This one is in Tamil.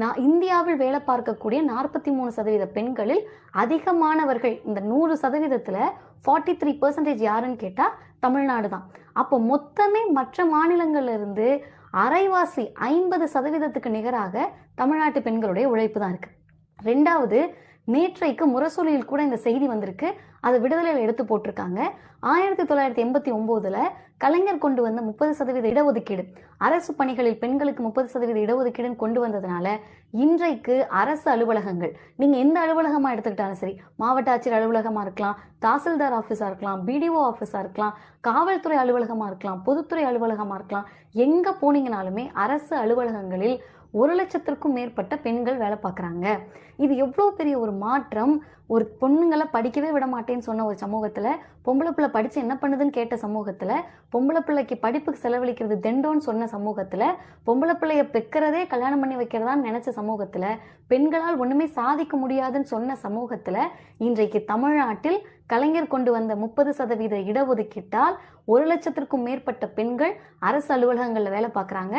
நான் இந்தியாவில் வேலை பார்க்கக்கூடிய நாற்பத்தி மூணு சதவீத பெண்களில் அதிகமானவர்கள் இந்த நூறு சதவீதத்துல ஃபார்ட்டி த்ரீ பர்சன்டேஜ் யாருன்னு கேட்டா தமிழ்நாடு தான். அப்போ மொத்தமே மற்ற மாநிலங்கள்லேருந்து அரைவாசி ஐம்பது சதவீதத்துக்கு நிகராக தமிழ்நாட்டு பெண்களுடைய உழைப்பு தான் இருக்கு. ரெண்டாவது நேற்றைக்கு முரசொலியில் கூட இந்த செய்தி வந்திருக்கு. அதை விடுதலையில் எடுத்து போட்டிருக்காங்க. ஆயிரத்தி தொள்ளாயிரத்தி எண்பத்தி ஒன்பதுல கலைஞர் கொண்டு வந்த முப்பது சதவீத இடஒதுக்கீடு. அரசு பணிகளில் பெண்களுக்கு முப்பது சதவீத இடஒதுக்கீடுன்னு கொண்டு வந்ததுனால இன்றைக்கு அரசு அலுவலகங்கள். நீங்க எந்த அலுவலகமா எடுத்துக்கிட்டாலும் சரி மாவட்ட ஆட்சியர் அலுவலகமா இருக்கலாம் தாசில்தார் ஆஃபீஸாக இருக்கலாம் பிடிஓ ஆஃபீஸாக இருக்கலாம் காவல்துறை அலுவலகமா இருக்கலாம் பொதுத்துறை அலுவலகமா இருக்கலாம் எங்க போனீங்கனாலுமே அரசு அலுவலகங்களில் ஒரு லட்சத்திற்கும் மேற்பட்ட பெண்கள் வேலை பார்க்குறாங்க. இது எவ்வளோ பெரிய ஒரு மாற்றம். ஒரு பொண்ணுங்களை படிக்கவே விட மாட்டேன்னு சொன்ன ஒரு சமூகத்தில் பொம்பளை பிள்ளை படித்து என்ன பண்ணுதுன்னு கேட்ட சமூகத்தில் பொம்பளை பிள்ளைக்கு படிப்புக்கு செலவழிக்கிறது தெண்டோன்னு சொன்ன சமூகத்தில் பொம்பளை பிள்ளைய பெக்கிறதே கல்யாணம் பண்ணி வைக்கிறதான்னு நினச்ச சமூகத்தில் பெண்களால் ஒன்றுமே சாதிக்க முடியாதுன்னு சொன்ன சமூகத்தில் இன்றைக்கு தமிழ்நாட்டில் கலைஞர் கொண்டு வந்த முப்பது சதவீத இடஒதுக்கீட்டால் ஒரு லட்சத்திற்கும் மேற்பட்ட பெண்கள் அரசு அலுவலகங்களில் வேலை பார்க்குறாங்க.